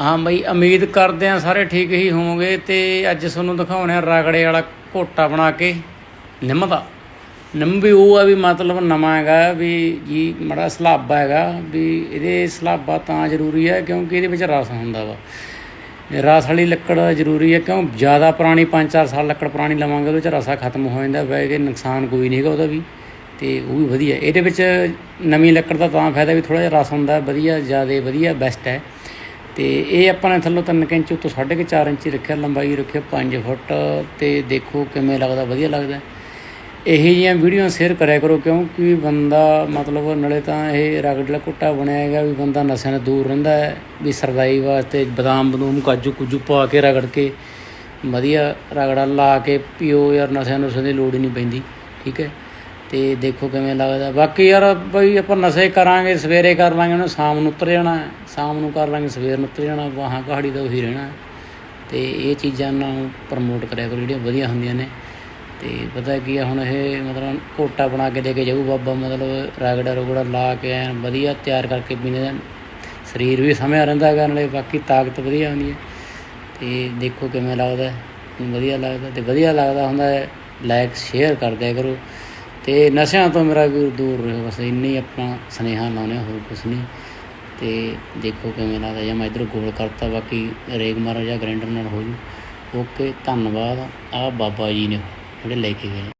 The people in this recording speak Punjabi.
ਹਾਂ ਬਈ, ਉਮੀਦ ਕਰਦੇ ਆ ਸਾਰੇ ਠੀਕ ਹੀ ਹੋਵੋਗੇ ਤੇ ਅੱਜ ਤੁਹਾਨੂੰ ਦਿਖਾਉਣੇ ਆ ਰਗੜੇ ਵਾਲਾ ਘੋਟਾ ਬਣਾ ਕੇ ਨਿੰਮ ਦਾ। ਨਿੰਮ ਵੀ ਉਹ ਆ ਵੀ ਮਤਲਬ ਨਵਾਂ ਹੈਗਾ, ਵੀ ਜੀ ਮੜਾ ਸਲਾਬਾ ਹੈਗਾ, ਵੀ ਇਹਦੇ ਸਲਾਬਾ ਤਾਂ ਜ਼ਰੂਰੀ ਹੈ ਕਿਉਂਕਿ ਇਹਦੇ ਵਿੱਚ ਰਸ ਹੁੰਦਾ ਵਾ। ਰਸ ਵਾਲੀ ਲੱਕੜ ਜ਼ਰੂਰੀ ਹੈ ਕਿਉਂ? ਜ਼ਿਆਦਾ ਪੁਰਾਣੀ 5-4 ਸਾਲ ਲੱਕੜ ਪੁਰਾਣੀ ਲਵਾਂਗੇ, ਉਹਦੇ ਵਿੱਚ ਰਸਾ ਖਤਮ ਹੋ ਜਾਂਦਾ ਵੈ ਨੁਕਸਾਨ ਕੋਈ ਨਹੀਂ ਹੈਗਾ ਉਹਦਾ ਵੀ, ਤੇ ਉਹ ਵੀ ਵਧੀਆ। ਇਹਦੇ ਵਿੱਚ ਨਵੀਂ ਲੱਕੜ ਦਾ ਤਾਂ ਫਾਇਦਾ ਵੀ ਥੋੜਾ ਜਿਹਾ ਰਸ ਹੁੰਦਾ, ਵਧੀਆ, ਜ਼ਿਆਦਾ ਵਧੀਆ ਬੈਸਟ ਹੈ। ਤੇ ਇਹ ਆਪਾਂ ਨੇ ਥੱਲੋਂ 3 ਇੰਚ ਉੱਤੋਂ 4.5 ਇੰਚ ਰੱਖਿਆ, ਲੰਬਾਈ ਰੱਖਿਆ 5 ਫੁੱਟ ਤੇ ਦੇਖੋ ਕਿਵੇਂ ਲੱਗਦਾ, ਵਧੀਆ ਲੱਗਦਾ। ਇਹੀ ਜਿਹੀਆਂ ਵੀਡੀਓ ਸ਼ੇਅਰ ਕਰਿਆ ਕਰੋ, ਕਿਉਂਕਿ ਬੰਦਾ ਮਤਲਬ ਨਾਲੇ ਤਾਂ ਇਹ ਰਗੜਲਾ ਕੁੱਟਾ ਬਣਿਆ ਹੈਗਾ ਵੀ ਬੰਦਾ ਨਸ਼ਿਆਂ ਤੋਂ ਦੂਰ ਰਹਿੰਦਾ ਹੈ, ਵੀ ਸਰਦਾਈ ਵਾਸਤੇ ਬਦਾਮ ਬਦੂਮ ਕਾਜੂ ਕੁਜੂ ਪਾ ਕੇ ਰਗੜ ਕੇ ਵਧੀਆ ਰਗੜਾ ਲਾ ਕੇ ਪੀਓ ਯਾਰ, ਨਸ਼ਿਆਂ ਨੂੰ ਦੀ ਲੋੜ ਹੀ ਨਹੀਂ ਪੈਂਦੀ, ਠੀਕ ਹੈ। ਤੇ ਦੇਖੋ ਕਿਵੇਂ ਲੱਗਦਾ। ਬਾਕੀ ਯਾਰ ਬਈ ਆਪਾਂ ਨਸ਼ੇ ਕਰਾਂਗੇ, ਸਵੇਰੇ ਕਰ ਲਾਂਗੇ ਉਹਨੂੰ, ਸ਼ਾਮ ਨੂੰ ਉਤਰ ਜਾਣਾ ਸ਼ਾਮ ਨੂੰ ਕਰ ਲਾਂਗੇ, ਸਵੇਰ ਨੂੰ ਉਤਰ ਜਾਣਾ ਵਾਹਾਂ ਕਹਾੜੀ ਦਾ ਉਹੀ ਰਹਿਣਾ ਹੈ। ਤੇ ਇਹ ਚੀਜ਼ਾਂ ਨੂੰ ਪ੍ਰਮੋਟ ਕਰਿਆ ਕਰੋ, ਜਿਹੜੀਆਂ ਵਧੀਆ ਹੁੰਦੀਆਂ ਨੇ। ਤੇ ਪਤਾ ਕੀ ਆ, ਹੁਣ ਇਹ ਮਤਲਬ ਕੋਟਾ ਬਣਾ ਕੇ ਦੇ ਕੇ ਜਾਊ ਬਾਬਾ, ਮਤਲਬ ਰਗੜਾ ਰੁਗੜਾ ਲਾ ਕੇ ਐਨ ਵਧੀਆ ਤਿਆਰ ਕਰਕੇ ਪੀਣੇ ਦਾ ਸਰੀਰ ਵੀ ਸਮਿਆ ਰਹਿੰਦਾ ਹੈਗਾ ਨਾਲੇ, ਬਾਕੀ ਤਾਕਤ ਵਧੀਆ ਹੁੰਦੀ ਹੈ। ਤੇ ਦੇਖੋ ਕਿਵੇਂ ਲੱਗਦਾ ਵਧੀਆ ਲੱਗਦਾ ਤੇ ਵਧੀਆ ਲੱਗਦਾ ਹੁੰਦਾ ਲਾਈਕ ਸ਼ੇਅਰ ਕਰ ਕਰੋ। ਤੇ ਨਸ਼ਿਆਂ ਤੋਂ ਮੇਰਾ ਵੀਰ ਦੂਰ ਰਹੋ, ਬਸ ਇੰਨੀ ਹੀ ਆਪਣਾ ਸੁਨੇਹਾ ਲਾਉਣੇ ਹੋਰ ਕੁਛ ਨਹੀਂ। ਤੇ ਦੇਖੋ ਕਿਵੇਂ ਲੱਗਦਾ, ਜਾਂ ਮੈਂ ਇੱਧਰ ਗੋਲ ਕਰਤਾ, ਬਾਕੀ ਰੇਗ ਮਾਰੋ ਜਾਂ ਗ੍ਰੈਂਡਰ ਨਾਲ ਹੋ ਜੂ। ਓਕੇ, ਧੰਨਵਾਦ। ਆ ਬਾਬਾ ਜੀ ਨੇ ਜਿਹੜੇ ਲੈ ਕੇ ਗਏ।